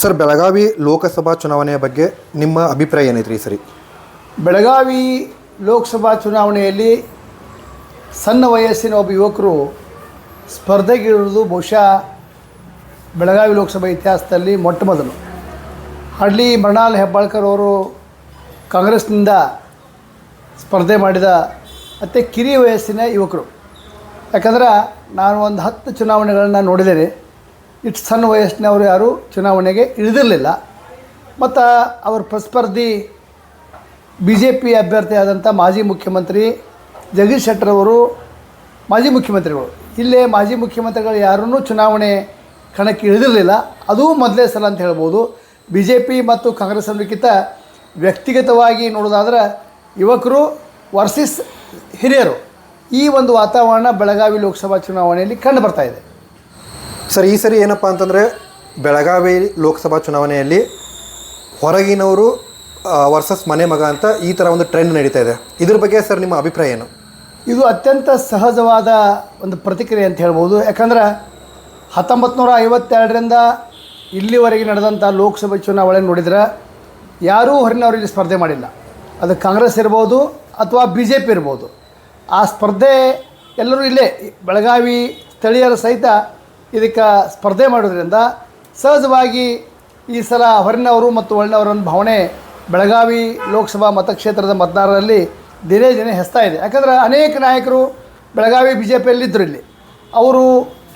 Sir, Belagavi Lok Sabha ಚುನಾವಣೆಯ ಬಗ್ಗೆ ನಿಮ್ಮ ಅಭಿಪ್ರಾಯ ಏನೈತ್ರಿ ಸರಿ? ಬೆಳಗಾವಿ ಲೋಕಸಭಾ ಚುನಾವಣೆಯಲ್ಲಿ ಸಣ್ಣ ವಯಸ್ಸಿನ ಒಬ್ಬ ಯುವಕರು ಸ್ಪರ್ಧೆಗಿರುವುದು ಬಹುಶಃ ಬೆಳಗಾವಿ ಲೋಕಸಭಾ ಇತಿಹಾಸದಲ್ಲಿ ಮೊಟ್ಟ ಮೊದಲು. ಹಳ್ಳಿ ಮೃಣಾಲ್ ಹೆಬ್ಬಾಳ್ಕರ್ ಅವರು ಕಾಂಗ್ರೆಸ್ನಿಂದ ಸ್ಪರ್ಧೆ ಮಾಡಿದ ಮತ್ತು ಕಿರಿಯ ವಯಸ್ಸಿನ ಯುವಕರು. ಯಾಕಂದ್ರೆ ನಾನು ಒಂದು ಹತ್ತು ಚುನಾವಣೆಗಳನ್ನ ನೋಡಿದ್ದೇನೆ. ಇಷ್ಟು ಸಣ್ಣ ವಯಸ್ಸಿನವರು ಯಾರೂ ಚುನಾವಣೆಗೆ ಇಳಿದಿರಲಿಲ್ಲ. ಮತ್ತು ಅವ್ರ ಪ್ರಸ್ಪರ್ಧಿ ಬಿ ಜೆ ಪಿ ಅಭ್ಯರ್ಥಿಯಾದಂಥ ಮಾಜಿ ಮುಖ್ಯಮಂತ್ರಿ ಜಗದೀಶ್ ಶೆಟ್ಟರವರು ಮಾಜಿ ಮುಖ್ಯಮಂತ್ರಿಗಳು. ಇಲ್ಲೇ ಮಾಜಿ ಮುಖ್ಯಮಂತ್ರಿಗಳು ಯಾರೂ ಚುನಾವಣೆ ಕಣಕ್ಕೆ ಇಳಿದಿರಲಿಲ್ಲ. ಅದೂ ಮೊದಲೇ ಸಲ ಅಂತ ಹೇಳ್ಬೋದು. ಬಿ ಜೆ ಪಿ ಮತ್ತು ಕಾಂಗ್ರೆಸ್ ಅನ್ನೋಕ್ಕಿಂತ ವ್ಯಕ್ತಿಗತವಾಗಿ ನೋಡೋದಾದ್ರೆ ಯುವಕರು ವರ್ಸಿಸ್ ಹಿರಿಯರು. ಈ ಒಂದು ವಾತಾವರಣ ಬೆಳಗಾವಿ ಲೋಕಸಭಾ ಚುನಾವಣೆಯಲ್ಲಿ ಕಂಡು ಬರ್ತಾಯಿದೆ ಸರ್, ಈ ಸರಿ ಏನಪ್ಪ ಅಂತಂದರೆ ಬೆಳಗಾವಿ ಲೋಕಸಭಾ ಚುನಾವಣೆಯಲ್ಲಿ ಹೊರಗಿನವರು ವರ್ಸಸ್ ಮನೆ ಮಗ ಅಂತ ಈ ಥರ ಒಂದು ಟ್ರೆಂಡ್ ನಡೀತಾ ಇದೆ. ಇದ್ರ ಬಗ್ಗೆ ಸರ್ ನಿಮ್ಮ ಅಭಿಪ್ರಾಯ ಏನು? ಇದು ಅತ್ಯಂತ ಸಹಜವಾದ ಒಂದು ಪ್ರತಿಕ್ರಿಯೆ ಅಂತ ಹೇಳ್ಬೋದು. ಯಾಕಂದ್ರೆ ಹತ್ತೊಂಬತ್ತು ನೂರ ಐವತ್ತೆರಡರಿಂದ ಇಲ್ಲಿವರೆಗೆ ನಡೆದಂಥ ಲೋಕಸಭೆ ಚುನಾವಣೆ ನೋಡಿದ್ರೆ ಯಾರೂ ಹೊರನವರಿಗೆ ಸ್ಪರ್ಧೆ ಮಾಡಿಲ್ಲ. ಅದು ಕಾಂಗ್ರೆಸ್ ಇರ್ಬೋದು ಅಥವಾ ಬಿ ಜೆ ಪಿ ಇರ್ಬೋದು. ಆ ಸ್ಪರ್ಧೆ ಎಲ್ಲರೂ ಇಲ್ಲೇ. ಬೆಳಗಾವಿ ಸ್ಥಳೀಯರ ಸಹಿತ ಇದಕ್ಕೆ ಸ್ಪರ್ಧೆ ಮಾಡೋದ್ರಿಂದ ಸಹಜವಾಗಿ ಈ ಸಲ ಹೊರನವರು ಮತ್ತು ಒಳ್ಳೆಯವರ ಭಾವನೆ ಬೆಳಗಾವಿ ಲೋಕಸಭಾ ಮತಕ್ಷೇತ್ರದ ಮತದಾರರಲ್ಲಿ ದಿನೇ ದಿನೇ ಹೆಸ್ತಾ ಇದೆ. ಯಾಕಂದ್ರೆ ಅನೇಕ ನಾಯಕರು ಬೆಳಗಾವಿ ಬಿ ಜೆ ಪಿಯಲ್ಲಿದ್ದರು ಇಲ್ಲಿ. ಅವರು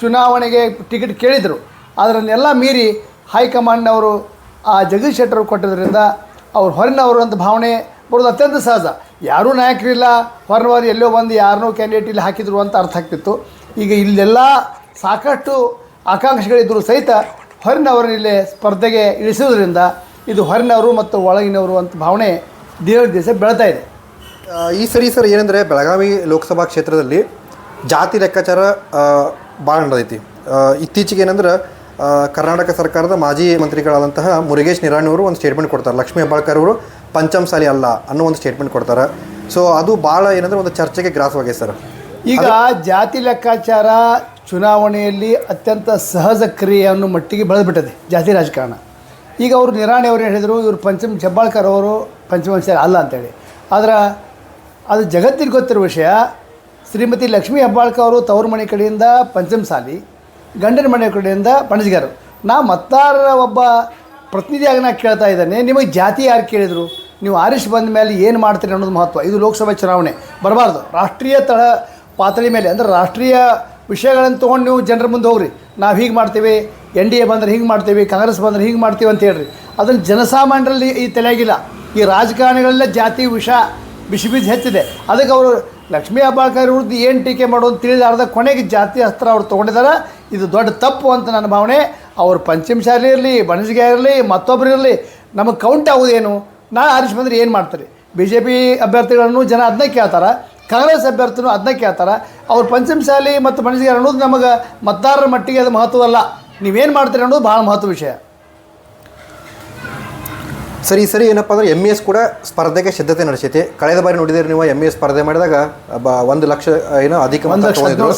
ಚುನಾವಣೆಗೆ ಟಿಕೆಟ್ ಕೇಳಿದರು. ಅದರನ್ನೆಲ್ಲ ಮೀರಿ ಹೈಕಮಾಂಡ್ನವರು ಆ ಜಗದೀಶ್ ಶೆಟ್ಟರ್ ಕೊಟ್ಟಿದ್ದರಿಂದ ಅವ್ರು ಹೊರನವರು ಅಂತ ಭಾವನೆ ಬರೋದು ಅತ್ಯಂತ ಸಹಜ. ಯಾರೂ ನಾಯಕರಿಲ್ಲ. ಹೊರನವರು ಎಲ್ಲೋ ಬಂದು ಯಾರನ್ನೋ ಕ್ಯಾಂಡಿಡೇಟ್ ಇಲ್ಲಿ ಹಾಕಿದ್ರು ಅಂತ ಅರ್ಥ ಆಗ್ತಿತ್ತು. ಈಗ ಇಲ್ಲೆಲ್ಲ ಸಾಕಷ್ಟು ಆಕಾಂಕ್ಷೆಗಳಿದ್ದರೂ ಸಹಿತ ಹೊರನವರನ್ನ ಇಲ್ಲಿ ಸ್ಪರ್ಧೆಗೆ ಇಳಿಸೋದ್ರಿಂದ ಇದು ಹೊರನವರು ಮತ್ತು ಒಳಗಿನವರು ಅಂತ ಭಾವನೆ ದಿನ ದಿವಸ ಬೆಳೀತಾ ಇದೆ. ಈ ಸರಿ ಸರ್ ಏನಂದರೆ ಬೆಳಗಾವಿ ಲೋಕಸಭಾ ಕ್ಷೇತ್ರದಲ್ಲಿ ಜಾತಿ ಲೆಕ್ಕಾಚಾರ ಭಾಳ ನಡೆದೈತಿ. ಇತ್ತೀಚೆಗೆ ಏನಂದ್ರೆ ಕರ್ನಾಟಕ ಸರ್ಕಾರದ ಮಾಜಿ ಮಂತ್ರಿಗಳಾದಂತಹ ಮುರುಗೇಶ್ ನಿರಾಣಿ ಅವರು ಒಂದು ಸ್ಟೇಟ್ಮೆಂಟ್ ಕೊಡ್ತಾರೆ. ಲಕ್ಷ್ಮೀ ಹೆಬ್ಬಾಳ್ಕರ್ ಅವರು ಪಂಚಮಸಾಲಿ ಅಲ್ಲ ಅನ್ನೋ ಒಂದು ಸ್ಟೇಟ್ಮೆಂಟ್ ಕೊಡ್ತಾರೆ. ಸೊ ಅದು ಭಾಳ ಏನಂದ್ರೆ ಒಂದು ಚರ್ಚೆಗೆ ಗ್ರಾಸವಾಗಿದೆ ಸರ್. ಈಗ ಜಾತಿ ಲೆಕ್ಕಾಚಾರ ಚುನಾವಣೆಯಲ್ಲಿ ಅತ್ಯಂತ ಸಹಜ ಕ್ರಿಯೆಯನ್ನು ಮಟ್ಟಿಗೆ ಬೆಳೆದುಬಿಟ್ಟಿದೆ ಜಾತಿ ರಾಜಕಾರಣ. ಈಗ ಅವರು ನಿರಾಣಿ ಅವರು ಹೇಳಿದರು, ಇವರು ಪಂಚಮ ಜಬ್ಬಾಳ್ಕರ್ ಅವರು ಪಂಚಮವಂಶ ಅಲ್ಲ ಅಂತೇಳಿ. ಆದರೆ ಅದು ಜಗತ್ತಿಗೆ ಗೊತ್ತಿರೋ ವಿಷಯ, ಶ್ರೀಮತಿ ಲಕ್ಷ್ಮೀ ಹೆಬ್ಬಾಳ್ಕರ್ ಅವರು ತವರು ಮನೆ ಕಡೆಯಿಂದ ಪಂಚಮಸಾಲಿ ಗಂಡನ ಮನೆ ಕಡೆಯಿಂದ ಬಣಜಿಗರು ನಾ ಮತ್ತಾರರ ಒಬ್ಬ ಪ್ರತಿನಿಧಿಯಾಗಿ ನಾ ಕೇಳ್ತಾ ಇದ್ದಾನೆ, ನಿಮಗೆ ಜಾತಿ ಯಾರು ಕೇಳಿದರು? ನೀವು ಆರಿಸ್ ಬಂದ ಮೇಲೆ ಏನು ಮಾಡ್ತೀರಿ ಅನ್ನೋದು ಮಹತ್ವ. ಇದು ಲೋಕಸಭೆ ಚುನಾವಣೆ. ಬರಬಾರ್ದು. ರಾಷ್ಟ್ರೀಯ ತಳ ಪಾತಳಿ ಮೇಲೆ, ಅಂದರೆ ರಾಷ್ಟ್ರೀಯ ವಿಷಯಗಳನ್ನು ತೊಗೊಂಡು ನೀವು ಜನರ ಮುಂದೆ ಹೋಗ್ರಿ. ನಾವು ಹೀಗೆ ಮಾಡ್ತೀವಿ, ಎನ್ ಡಿ ಎ ಬಂದರೆ ಹಿಂಗೆ ಮಾಡ್ತೀವಿ, ಕಾಂಗ್ರೆಸ್ ಬಂದರೆ ಹಿಂಗೆ ಮಾಡ್ತೀವಿ ಅಂತ ಹೇಳ್ರಿ. ಅದನ್ನು ಜನಸಾಮಾನ್ಯರಲ್ಲಿ ಈ ತಲೆಯಾಗಿಲ್ಲ. ಈ ರಾಜಕಾರಣಿಗಳೆಲ್ಲ ಜಾತಿ, ವಿಷ, ಬಿಸಿ ಬಿಸಿ ಹೆಚ್ಚಿದೆ. ಅದಕ್ಕೆ ಅವರು ಲಕ್ಷ್ಮೀ ಹೆಬ್ಬಾಳ್ಕರ್ ವಿರುದ್ಧ ಏನು ಟೀಕೆ ಮಾಡೋದು ತಿಳಿದಾರ್ದ ಕೊನೆಗೆ ಜಾತಿ ಅಸ್ತ್ರ ಅವ್ರು ತೊಗೊಂಡಿದ್ದಾರೆ ಇದು ದೊಡ್ಡ ತಪ್ಪು ಅಂತ ನನ್ನ ಭಾವನೆ. ಅವ್ರು ಪಂಚಮ ಶಾಲೆ ಇರಲಿ ಬಣಜಿಗೆ ಇರಲಿ ಮತ್ತೊಬ್ಬರು ಇರಲಿ, ನಮಗೆ ಕೌಂಟ್ ಆಗೋದೇನು? ನಾ ಆರಿಸಿ ಬಂದರೆ ಏನು ಮಾಡ್ತಾರೆ? ಬಿ ಜೆ ಪಿ ಅಭ್ಯರ್ಥಿಗಳನ್ನು ಜನ ಅದನ್ನೇ ಕೇಳ್ತಾರೆ. ಕಾಂಗ್ರೆಸ್ ಅಭ್ಯರ್ಥಿನೂ ಅದನ್ನ ಕೇಳ್ತಾರೆ ಅವ್ರು ಪಂಚಮ ಶಾಲಿ ಮತ್ತು ಮನಸ್ಸಿಗೆ ಅನ್ನೋದು ನಮಗೆ ಮತದಾರರ ಮಟ್ಟಿಗೆ ಅದು ಮಹತ್ವದಲ್ಲ ನೀವೇನು ಮಾಡ್ತೀರಿ ಅನ್ನೋದು ಭಾಳ ಮಹತ್ವ ವಿಷಯ. ಸರಿ ಸರಿ ಏನಪ್ಪ ಅಂದ್ರೆ ಎಂ ಎಸ್ ಕೂಡ ಸ್ಪರ್ಧೆಗೆ ಸಿದ್ಧತೆ ನಡೆಸೈತಿ ಕಳೆದ ಬಾರಿ ನೋಡಿದ್ರೆ ನೀವು ಎಂ ಎಸ್ ಸ್ಪರ್ಧೆ ಮಾಡಿದಾಗ ಬ ಒಂದು ಲಕ್ಷ ಏನೋ ಅಧಿಕ.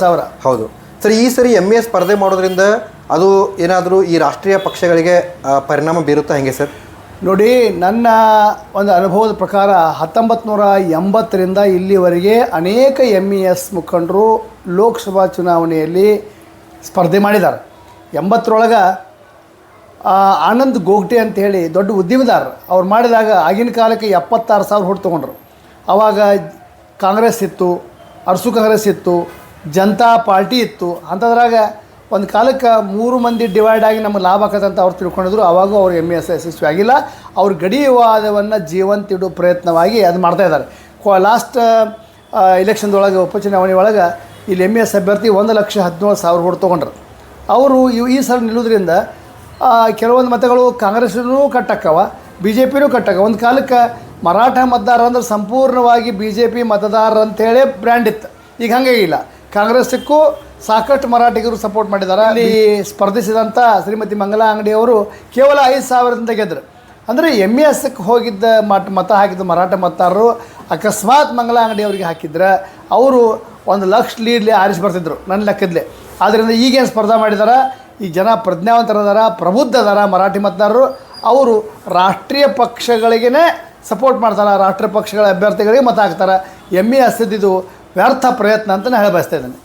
ಸಾವಿರ. ಹೌದು. ಸರಿ ಈ ಸರಿ ಎಂ ಎಸ್ ಸ್ಪರ್ಧೆ ಮಾಡೋದ್ರಿಂದ ಅದು ಏನಾದರೂ ಈ ರಾಷ್ಟ್ರೀಯ ಪಕ್ಷಗಳಿಗೆ ಪರಿಣಾಮ ಬೀರುತ್ತಾ ಹೆಂಗೆ ಸರ್? ನೋಡಿ, ನನ್ನ ಒಂದು ಅನುಭವದ ಪ್ರಕಾರ ಹತ್ತೊಂಬತ್ತು ನೂರ ಎಂಬತ್ತರಿಂದ ಇಲ್ಲಿವರೆಗೆ ಅನೇಕ ಎಂ ಇ ಎಸ್ ಮುಖಂಡರು ಲೋಕಸಭಾ ಚುನಾವಣೆಯಲ್ಲಿ ಸ್ಪರ್ಧೆ ಮಾಡಿದ್ದಾರೆ. ಎಂಬತ್ತರೊಳಗೆ ಆನಂದ್ ಗೋಗ್ಟೆ ಅಂತ ಹೇಳಿ ದೊಡ್ಡ ಉದ್ಯಮದಾರ, ಅವ್ರು ಮಾಡಿದಾಗ ಆಗಿನ ಕಾಲಕ್ಕೆ ಎಪ್ಪತ್ತಾರು ಸಾವಿರ ಹೊಟ್ಟು ತೊಗೊಂಡ್ರು. ಆವಾಗ ಕಾಂಗ್ರೆಸ್ ಇತ್ತು, ಅರಸು ಕಾಂಗ್ರೆಸ್ ಇತ್ತು, ಜನತಾ ಪಾರ್ಟಿ ಇತ್ತು, ಅಂಥದ್ರಾಗ ಒಂದು ಕಾಲಕ್ಕೆ ಮೂರು ಮಂದಿ ಡಿವೈಡ್ ಆಗಿ ನಮಗೆ ಲಾಭ ಆಕತ್ತಂತ ಅವ್ರು ತಿಳ್ಕೊಂಡಿದ್ರು. ಅವಾಗ ಅವ್ರು ಎಂ ಎಸ್ ಯಶಸ್ವಿ ಆಗಿಲ್ಲ. ಅವ್ರ ಗಡಿವಾದವನ್ನು ಜೀವಂತಿಡೋ ಪ್ರಯತ್ನವಾಗಿ ಅದು ಮಾಡ್ತಾ ಇದ್ದಾರೆ ಲಾಸ್ಟ್ ಇಲೆಕ್ಷನ್ದೊಳಗೆ ಉಪಚುನಾವಣೆ ಒಳಗೆ ಇಲ್ಲಿ ಎಂ ಎಸ್ ಅಭ್ಯರ್ಥಿ ಒಂದು ಲಕ್ಷ ಹದಿನೇಳು ಸಾವಿರ ಓಟ್ ತೊಗೊಂಡ್ರು. ಅವರು ಇವು ಈ ಸಲ ನಿಲ್ಲೋದ್ರಿಂದ ಕೆಲವೊಂದು ಮತಗಳು ಕಾಂಗ್ರೆಸ್ನೂ ಕಟ್ಟಕ್ಕವ ಬಿ ಜೆ ಪಿನೂ ಕಟ್ಟಕ್ಕ ಒಂದು ಕಾಲಕ್ಕೆ ಮರಾಠ ಮತದಾರ ಅಂದ್ರೆ ಸಂಪೂರ್ಣವಾಗಿ ಬಿ ಜೆ ಪಿ ಮತದಾರ ಅಂತೇಳಿ ಬ್ರ್ಯಾಂಡ್ ಇತ್ತು. ಈಗ ಹಾಗೆ ಇಲ್ಲ. ಕಾಂಗ್ರೆಸ್ಸಕ್ಕೂ ಸಾಕಷ್ಟು ಮರಾಠಿಗರು ಸಪೋರ್ಟ್ ಮಾಡಿದ್ದಾರೆ. ಅಲ್ಲಿ ಸ್ಪರ್ಧಿಸಿದಂಥ ಶ್ರೀಮತಿ ಮಂಗಲಾ ಅಂಗಡಿಯವರು ಕೇವಲ ಐದು ಸಾವಿರದಿಂದ ಗೆದ್ದರು ಅಂದರೆ ಎಂ ಇ ಎಸ್ಗೆ ಹೋಗಿದ್ದ ಮತ ಮತ ಹಾಕಿದ್ದ ಮರಾಠ ಮತದಾರರು ಅಕಸ್ಮಾತ್ ಮಂಗಲಾ ಅಂಗಡಿ ಅವರಿಗೆ ಹಾಕಿದ್ರೆ ಅವರು ಒಂದು ಲಕ್ಷ ಲೀಡ್ಲಿ ಆರಿಸಿ ಬರ್ತಿದ್ರು ನನ್ನ ಲೆಕ್ಕದಲ್ಲಿ ಆದ್ದರಿಂದ ಈಗೇನು ಸ್ಪರ್ಧೆ ಮಾಡಿದಾರೆ? ಈ ಜನ ಪ್ರಜ್ಞಾವಂತರದಾರ, ಪ್ರಬುದ್ಧದಾರ ಮರಾಠಿ ಮತದಾರರು. ಅವರು ರಾಷ್ಟ್ರೀಯ ಪಕ್ಷಗಳಿಗೇ ಸಪೋರ್ಟ್ ಮಾಡ್ತಾರೆ, ರಾಷ್ಟ್ರೀಯ ಪಕ್ಷಗಳ ಅಭ್ಯರ್ಥಿಗಳಿಗೆ ಮತ ಹಾಕ್ತಾರೆ. ಎಮ್ಮೆ ಹಸ್ತದಿದ್ದು ವ್ಯರ್ಥ ಪ್ರಯತ್ನ ಅಂತ ಹೇಳಿ ಬಯಸ್ತಾ ಇದ್ದೇನೆ.